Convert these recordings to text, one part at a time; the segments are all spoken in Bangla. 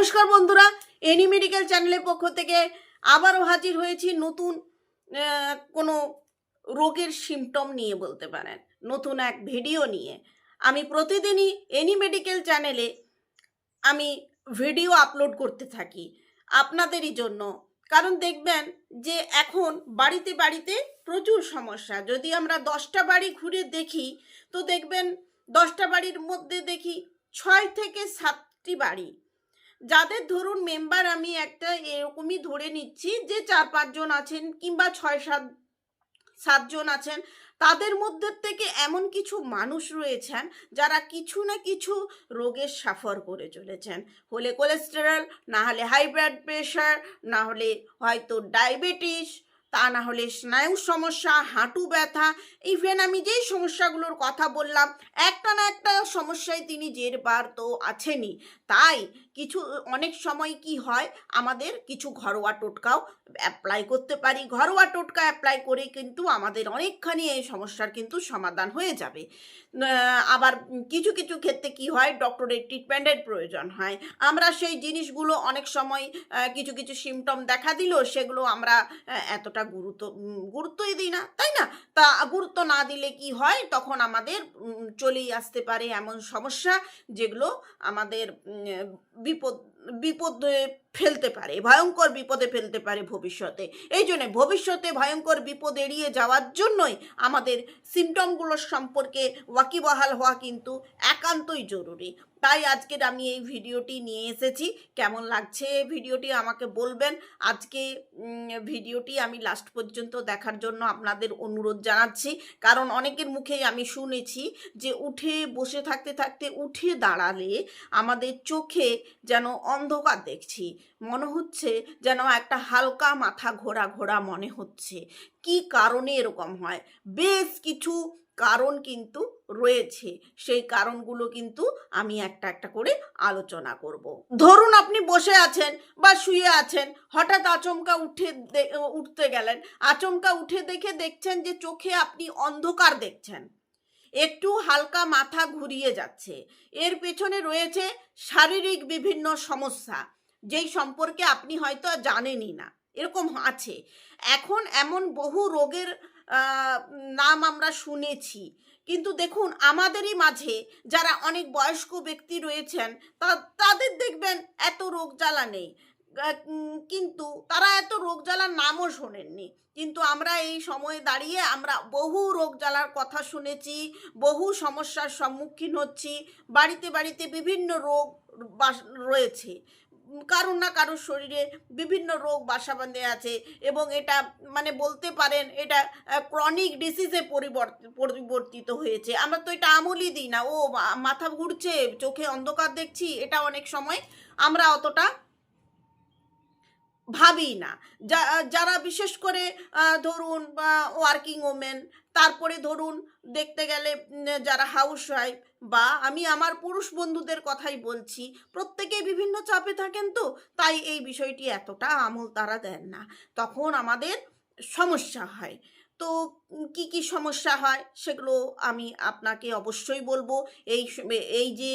নমস্কার বন্ধুরা এনি মেডিকেল চ্যানেলের পক্ষ থেকে আবারও হাজির হয়েছি নতুন কোনো রোগের সিমটম নিয়ে বলতে পারেন, নতুন এক ভিডিও নিয়ে। আমি প্রতিদিনই এনি মেডিকেল চ্যানেলে আমি ভিডিও আপলোড করতে থাকি আপনাদেরই জন্য। কারণ দেখবেন যে এখন বাড়িতে বাড়িতে প্রচুর সমস্যা। যদি আমরা দশটা বাড়ি ঘুরে দেখি, তো দেখবেন দশটা বাড়ির মধ্যে দেখি ছয় থেকে সাতটি বাড়ি। যাদের ধরুন মেম্বার আমি একটা এরকমই ধরে নিচ্ছি যে চার পাঁচজন আছেন কিংবা ছয় সাত সাতজন আছেন, তাদের মধ্যে থেকে এমন কিছু মানুষ রয়েছেন যারা কিছু না কিছু রোগের সাফর করে চলেছেন। হলে কোলেস্টেরল না হলে হাই ব্লাড প্রেশার না হলে হয়তো ডায়াবেটিস তা না হলে স্নায়ু সমস্যা, হাঁটু ব্যথা ইভেন আমি যেই সমস্যাগুলোর কথা বললাম, একটা না একটা সমস্যায় তিনি জেরবার তো আছেনই। তাই কিছু, অনেক সময় কি হয়, আমাদের কিছু ঘরোয়া টোটকাও অ্যাপ্লাই করতে পারি। ঘরোয়া টোটকা অ্যাপ্লাই করে কিন্তু আমাদের অনেকখানি এই সমস্যার কিন্তু সমাধান হয়ে যাবে। আবার কিছু কিছু ক্ষেত্রে কি হয় ডক্টরের ট্রিটমেন্টের প্রয়োজন হয়। আমরা সেই জিনিসগুলো অনেক সময় কিছু কিছু সিমটম দেখা দিল, সেগুলো আমরা এতটা গুরুত্ব গুরুত্বই দিই না, তাই না? তা গুরুত্ব না দিলে কি হয়, তখন আমাদের চলেই আসতে পারে এমন সমস্যা, যেগুলো আমাদের বিপদ বিপদে ফেলতে পারে, ভয়ঙ্কর বিপদে ফেলতে পারে ভবিষ্যতে। এই জন্য ভবিষ্যতে ভয়ঙ্কর বিপদ এড়িয়ে যাওয়ার জন্যই আমাদের সিমটমগুলোর সম্পর্কে ওয়াকিবহাল হওয়া কিন্তু একান্তই জরুরি। তাই আজকের আমি এই ভিডিওটি নিয়ে এসেছি। কেমন লাগছে ভিডিওটি আমাকে বলবেন। আজকে ভিডিওটি আমি লাস্ট পর্যন্ত দেখার জন্য আপনাদের অনুরোধ জানাচ্ছি। কারণ অনেকের মুখেই আমি শুনেছি যে উঠে বসে থাকতে থাকতে উঠে দাঁড়ালে আমাদের চোখে যেন অন্ধকার দেখছি। মনে হচ্ছে যেন একটা হালকা মাথা ঘোরা ঘোরা মনে হচ্ছে। কি কারণে এরকম হয়? বেশ কিছু কারণ কিন্তু রয়েছে। সেই কারণগুলো কিন্তু আমি একটা একটা করে আলোচনা করব। ধরুন আপনি বসে আছেন বা শুয়ে আছেন, হঠাৎ আচমকা উঠে উঠতে গেলেন। আচমকা উঠে দেখে দেখছেন যে চোখে আপনি অন্ধকার দেখছেন। একটু হালকা মাথা ঘুরিয়ে যাচ্ছে। এর পেছনে রয়েছে শারীরিক বিভিন্ন সমস্যা। যেই সম্পর্কে আপনি হয়তো জানেনই না। এরকম আছে। এখন এমন বহু রোগের নাম আমরা শুনেছি। কিন্তু দেখুন, আমাদেরই মাঝে যারা অনেক বয়স্ক ব্যক্তি রয়েছেন, তা, তাদের দেখবেন এত রোগ জ্বালা নেই কিন্তু তারা এত রোগ জ্বালার নামও শোনেননি। কিন্তু আমরা এই সময়ে দাঁড়িয়ে আমরা বহু রোগ জ্বালার কথা শুনেছি, বহু সমস্যার সম্মুখীন হচ্ছি। বাড়িতে বাড়িতে বিভিন্ন রোগ রয়েছে। কারোর না কারোর শরীরে বিভিন্ন রোগ বাসা বাঁধে আছে এবং এটা মানে বলতে পারেন এটা ক্রনিক ডিসিজে পরিবর্তিত হয়েছে। আমরা তো এটা আমলই দিই না। ও মাথা ঘুরছে, চোখে অন্ধকার দেখছি, এটা অনেক সময় আমরা অতটা ভাবি না। যারা বিশেষ করে ধরুন ওয়ার্কিং ওমেন তারপরে ধরুন, দেখতে গেলে যারা হাউস ওয়াইফ বা, আমি আমার পুরুষ বন্ধুদের কথাই বলছি প্রত্যেকেই বিভিন্ন চাপে থাকেন তো, তাই এই বিষয়টি এতটা আমল তারা দেন না। তখন আমাদের সমস্যা হয়। তো কি কি সমস্যা হয় সেগুলো আমি আপনাকে অবশ্যই বলব। এই এই যে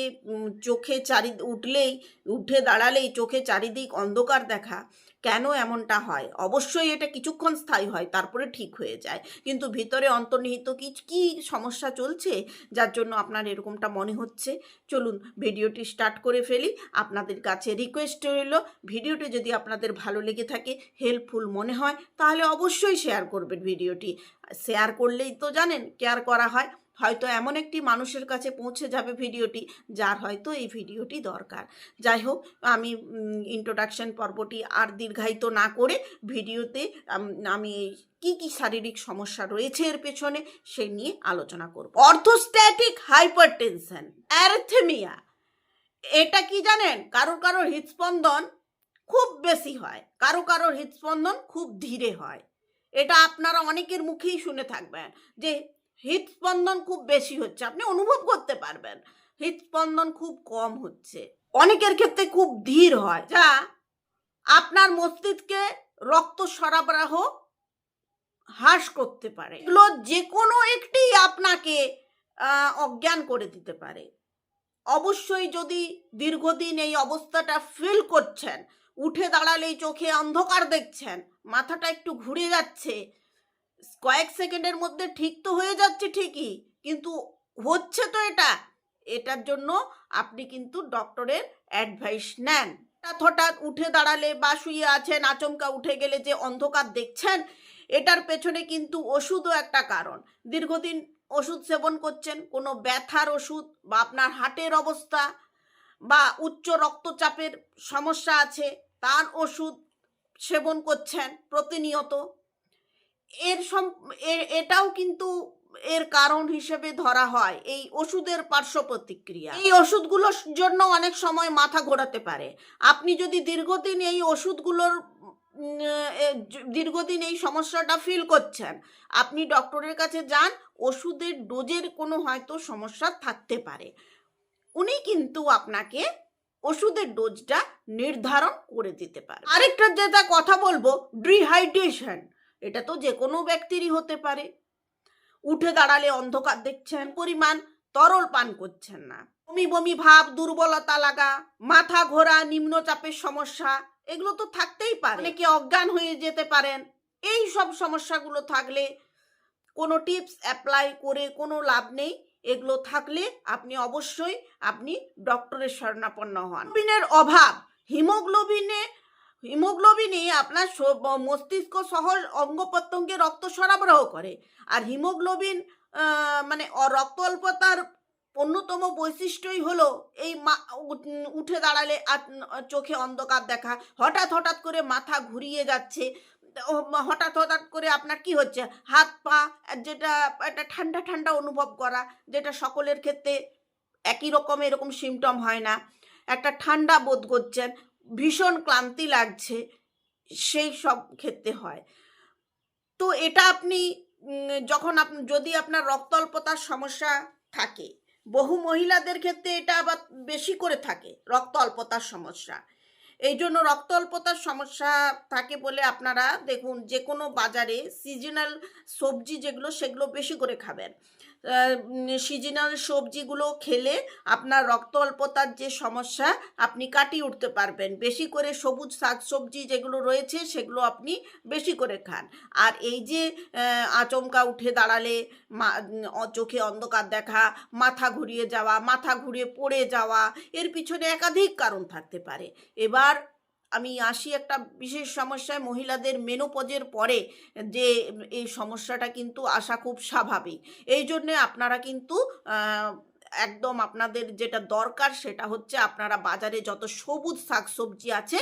চোখে চারি উঠলেই, উঠে দাঁড়ালেই চোখে চারিদিক অন্ধকার দেখা কেন এমনটা হয়? অবশ্যই এটা কিছুক্ষণ স্থায়ী হয়, তারপরে ঠিক হয়ে যায়। কিন্তু ভিতরে অন্তর্নিহিত কি কি সমস্যা চলছে? যার জন্য আপনার এরকমটা মনে হচ্ছে? চলুন ভিডিওটি স্টার্ট করে ফেলি। আপনাদের কাছে রিকোয়েস্ট রইল, ভিডিওটি যদি আপনাদের ভালো লেগে থাকে, হেল্পফুল মনে হয়, তাহলে অবশ্যই শেয়ার করবেন ভিডিওটি। শেয়ার করলেই তো জানেন কেয়ার করা হয়? হয়তো এমন একটি মানুষের কাছে পৌঁছে যাবে ভিডিওটি, যার হয়তো এই ভিডিওটি দরকার। যাই হোক, আমি ইন্ট্রোডাকশন পর্বটি আর দীর্ঘায়িত না করে ভিডিওতে, আমি কী কী শারীরিক সমস্যা রয়েছে এর পেছনে সে নিয়ে আলোচনা করব। অর্থোস্ট্যাটিক হাইপারটেনশন, অ্যারথেমিয়া, এটা কি জানেন? কারও কারও হৃদস্পন্দন খুব বেশি হয়, কারও কারোর হৃদস্পন্দন খুব ধীরে হয়। এটা আপনারা অনেকের মুখেই শুনে থাকবেন যে হৃদস্পন্দন খুব বেশি হচ্ছে, আপনি অনুভব করতে পারবেন। হৃদস্পন্দন খুব কম হচ্ছে। অনেকের ক্ষেত্রে খুব ধীর হয়। যা আপনার মস্তিষ্কে রক্ত সরবরাহ হ্রাস করতে পারে। এগুলো যে কোনো একটি আপনাকে অজ্ঞান করে দিতে পারে। অবশ্যই যদি দীর্ঘদিন এই অবস্থাটা ফিল করছেন, উঠে দাঁড়ালেই চোখে অন্ধকার দেখছেন, মাথাটা একটু ঘুরে যাচ্ছে কয়েক সেকেন্ডের মধ্যে ঠিক তো হয়ে যাচ্ছে ঠিকই, কিন্তু হচ্ছে তো এটা। এটার জন্য আপনি কিন্তু ডক্টরের অ্যাডভাইস নেন। হঠাৎ উঠে দাঁড়ালে বা শুয়ে আছেন, আচমকা উঠে গেলে যে অন্ধকার দেখছেন, এটার পেছনে কিন্তু ওষুধও একটা কারণ। দীর্ঘদিন ওষুধ সেবন করছেন, কোনো ব্যথার ওষুধ বা আপনার হার্টের অবস্থা বা উচ্চ রক্তচাপের সমস্যা আছে, তার ওষুধ সেবন করছেন প্রতিনিয়ত। এর সম এটাও কিন্তু এর কারণ হিসেবে ধরা হয় এই ওষুধের পার্শ্ব প্রতিক্রিয়া। এই ওষুধগুলোর জন্য অনেক সময় মাথা ঘোরাতে পারে। আপনি যদি দীর্ঘদিন এই ওষুধগুলোর দীর্ঘদিন এই সমস্যাটা ফিল করছেন, আপনি ডক্টরের কাছে যান, ওষুধের ডোজের কোনো হয়তো সমস্যা থাকতে পারে। উনি কিন্তু আপনাকে ওষুধের ডোজটা নির্ধারণ করে দিতে পারে আরেকটা যেটা কথা বলব ডিহাইড্রেশন এটা তো যে কোনো ব্যক্তিরই হতে পারে। উঠে দাঁড়ালে অন্ধকার দেখছেন, পরিমাণ তরল পান করছেন না। বমি বমি ভাব, দুর্বলতা লাগা, মাথা ঘোরা, নিম্নচাপের সমস্যা, এগুলো তো থাকতেই পারে। অনেকে অজ্ঞান হয়ে যেতে পারেন। এই সব সমস্যাগুলো থাকলে কোনো টিপস অ্যাপ্লাই করে কোনো লাভ নেই। এগুলো থাকলে আপনি অবশ্যই আপনি ডক্টরের শরণাপন্ন হন। অভাব, হিমোগ্লোবিনে হিমোগ্লোবিনে আপনার মস্তিষ্ক সহ অঙ্গ প্রত্যঙ্গে রক্ত সরবরাহ করে। আর হিমোগ্লোবিন মানে রক্ত অল্পতার অন্যতম বৈশিষ্ট্যই হলো এই মা, উঠ- দাঁড়ালে চোখে অন্ধকার দেখা। হঠাৎ হঠাৎ করে মাথা ঘুরিয়ে যাচ্ছে। হঠাৎ হঠাৎ করে আপনার কি হচ্ছে? হাত, পা, যেটা একটা ঠান্ডা ঠান্ডা অনুভব করা, যেটা সকলের ক্ষেত্রে একই রকম এরকম সিমটম হয় না। একটা ঠান্ডা বোধ করছেন। ভীষণ ক্লান্তি লাগছে, সেই সব ক্ষেত্রে হয়। তো এটা আপনি যখন আপনি যদি আপনার রক্ত অল্পতার সমস্যা থাকে, বহু মহিলাদের ক্ষেত্রে এটা আবার বেশি করে থাকে রক্ত অল্পতার সমস্যা। এই জন্য রক্ত অল্পতার সমস্যা থাকে বলে আপনারা দেখুন যে কোনো বাজারে সিজনাল সবজি যেগুলো, সেগুলো বেশি করে খাবেন। সিজনাল সবজিগুলো খেলে আপনার রক্ত অল্পতার যে সমস্যা, আপনি কাটিয়ে উঠতে পারবেন। বেশি করে সবুজ শাকসবজি যেগুলো রয়েছে, সেগুলো আপনি বেশি করে খান। আর এই যে আচমকা উঠে দাঁড়ালে চোখে অন্ধকার দেখা, মাথা ঘুরিয়ে যাওয়া, মাথা ঘুরিয়ে পড়ে যাওয়া, এর পিছনে একাধিক কারণ থাকতে পারে। এবার আমি আসি একটা বিশেষ সমস্যায় মহিলাদের মেনোপজের পরে যে এই সমস্যাটা কিন্তু আসা খুব স্বাভাবিক। এই জন্যে আপনারা কিন্তু একদম আপনাদের যেটা দরকার সেটা হচ্ছে আপনারা বাজারে যত সবুজ শাকসবজি আছে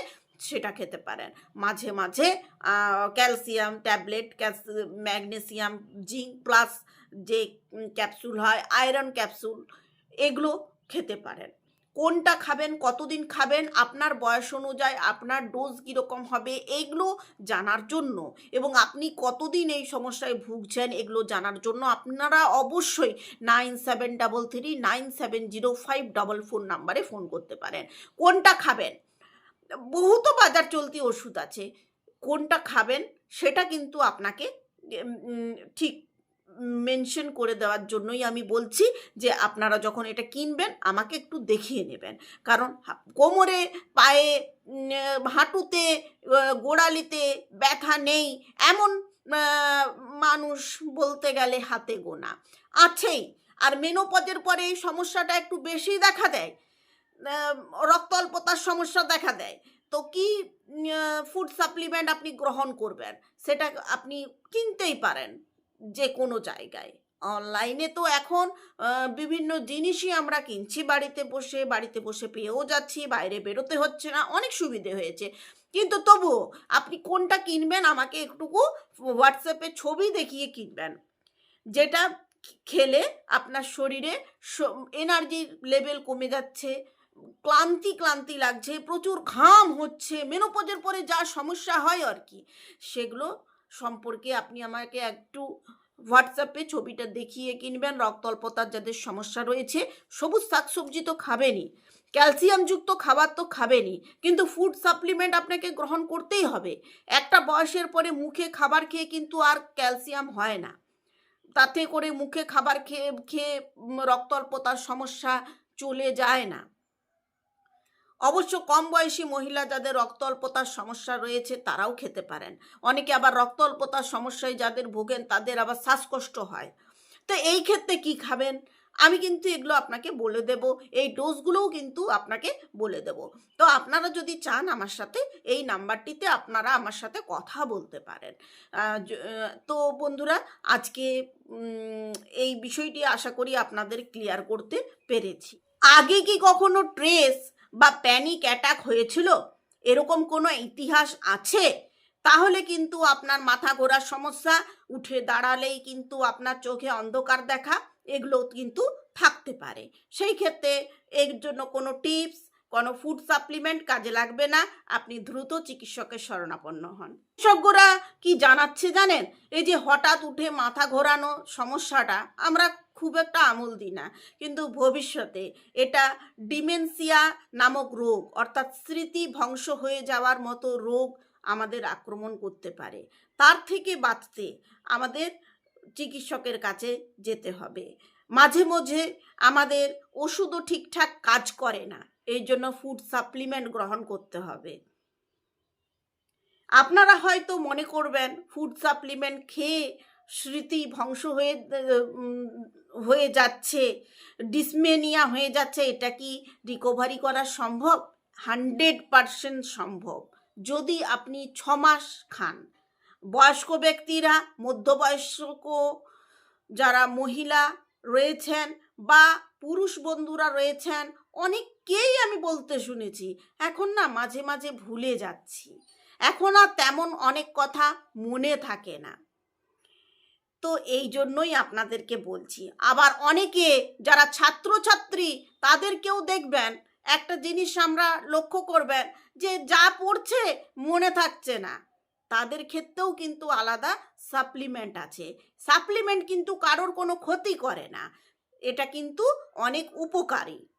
সেটা খেতে পারেন। মাঝে মাঝে calcium, tablet magnesium, zinc plus যে ক্যাপসুল হয়, আয়রন ক্যাপসুল, এগুলো খেতে পারেন। কোনটা খাবেন, কতদিন খাবেন, আপনার বয়স অনুযায়ী আপনার ডোজ কীরকম হবে এইগুলো জানার জন্য। এবং আপনি কতদিন এই সমস্যায় ভুগছেন, এগুলো জানার জন্য আপনারা অবশ্যই nine seven double three nine seven zero five double four নাম্বারে ফোন করতে পারেন। কোনটা খাবেন? বহু তো বাজার চলতি ওষুধ আছে। কোনটা খাবেন, সেটা কিন্তু আপনাকে ঠিক মেনশন করে দেওয়ার জন্যই আমি বলছি যে আপনারা যখন এটা কিনবেন, আমাকে একটু দেখিয়ে নেবেন। কারণ কোমরে, পায়ে হাঁটুতে গোড়ালিতে ব্যথা নেই, এমন মানুষ বলতে গেলে হাতে গোনা। আছেই। আর মেনোপজের পরে এই সমস্যাটা একটু বেশি দেখা দেয়। রক্ত অল্পতার সমস্যা দেখা দেয়। তো কি ফুড সাপ্লিমেন্ট আপনি গ্রহণ করবেন? সেটা আপনি কিনতেই পারেন। যে কোনো জায়গায়। অনলাইনে তো এখন বিভিন্ন জিনিসই আমরা কিনছি। বাড়িতে বসে বাড়িতে বসে পেয়েও যাচ্ছি, বাইরে বেরোতে হচ্ছে না, অনেক সুবিধে হয়েছে। কিন্তু তবুও আপনি কোনটা কিনবেন আমাকে একটুকু হোয়াটসঅ্যাপে ছবি দেখিয়ে কিনবেন। যেটা খেলে আপনার শরীরে এনার্জির লেভেল কমে যাচ্ছে, ক্লান্তি ক্লান্তি লাগছে, প্রচুর ঘাম হচ্ছে মেনোপজের পরে যা সমস্যা হয় আর কি, সেগুলো সম্পর্কে আপনি আমাকে একটু হোয়াটসঅ্যাপে ছবিটা দেখিয়ে কিনবেন। রক্ত অল্পতার যাদের সমস্যা রয়েছে সবুজ শাকসবজি তো খাবেনই ক্যালসিয়ামযুক্ত খাবার তো খাবেনই কিন্তু ফুড সাপ্লিমেন্ট আপনাকে গ্রহণ করতেই হবে। একটা বয়সের পরে মুখে খাবার খেয়ে কিন্তু আর ক্যালসিয়াম হয় না। তাতে করে মুখে খাবার খেয়ে খেয়ে উম, রক্ত অল্পতার সমস্যা চলে যায় না। অবশ্য কম বয়সী মহিলা যাদের রক্ত অল্পতার সমস্যা রয়েছে তারাও খেতে পারেন। অনেকে আবার রক্ত অল্পতার সমস্যায় যাদের ভোগেন তাদের আবার শ্বাসকষ্ট হয়। তো এই ক্ষেত্রে কি খাবেন? আমি কিন্তু এগুলো আপনাকে বলে দেব। এই ডোজগুলোও কিন্তু আপনাকে বলে দেব। তো আপনারা যদি চান আমার সাথে, এই নাম্বারটিতে আপনারা আমার সাথে কথা বলতে পারেন। তো বন্ধুরা, আজকে এই বিষয়টি আশা করি আপনাদের ক্লিয়ার করতে পেরেছি। আগে কি কখনো ট্রেস বা প্যানিক অ্যাটাক হয়েছিল, এরকম কোনো ইতিহাস আছে? তাহলে কিন্তু আপনার মাথা ঘোরার সমস্যা, উঠে দাঁড়ালেই কিন্তু আপনার চোখে অন্ধকার দেখা, এগুলো কিন্তু থাকতে পারে। সেই ক্ষেত্রে এর জন্য কোনো টিপস কোনো ফুড সাপ্লিমেন্ট কাজে লাগবে না, আপনি দ্রুত চিকিৎসকের শরণাপন্ন হন। বিশেষজ্ঞরা কি জানাচ্ছে জানেন? এই যে হঠাৎ উঠে মাথা ঘোরানো সমস্যাটা আমরা খুব একটা আমল দিই না। কিন্তু ভবিষ্যতে এটা ডিমেনসিয়া নামক রোগ, অর্থাৎ স্মৃতি ধ্বংস হয়ে যাওয়ার মতো রোগ আমাদের আক্রমণ করতে পারে। তার থেকে বাঁচতে আমাদের চিকিৎসকের কাছে যেতে হবে। মাঝে মাঝে আমাদের ওষুধও ঠিকঠাক কাজ করে না। এই জন্য ফুড সাপ্লিমেন্ট গ্রহণ করতে হবে। আপনারা হয়তো মনে করবেন ফুড সাপ্লিমেন্ট খেয়ে স্মৃতি ধ্বংস হয়ে হয়ে যাচ্ছে ডিসমেনিয়া হয়ে যাচ্ছে, এটা কি রিকভারি করা সম্ভব? হান্ড্রেড পারসেন্ট সম্ভব। যদি আপনি ছ মাস খান, বয়স্ক ব্যক্তিরা, মধ্যবয়স্ক যারা মহিলা রয়েছেন বা পুরুষ বন্ধুরা রয়েছেন অনেককেই আমি বলতে শুনেছি। এখন না মাঝে মাঝে ভুলে যাচ্ছি। এখন আর তেমন অনেক কথা মনে থাকে না। তো এই জন্যই আপনাদেরকে বলছি, আবার অনেকে যারা ছাত্রছাত্রী, তাদেরকেও দেখবেন, একটা জিনিস আমরা লক্ষ্য করবেন যে যা পড়ছে মনে থাকছে না। তাদের ক্ষেত্রেও কিন্তু আলাদা সাপ্লিমেন্ট আছে। সাপ্লিমেন্ট কিন্তু কারোর কোনো ক্ষতি করে না। এটা কিন্তু অনেক উপকারী।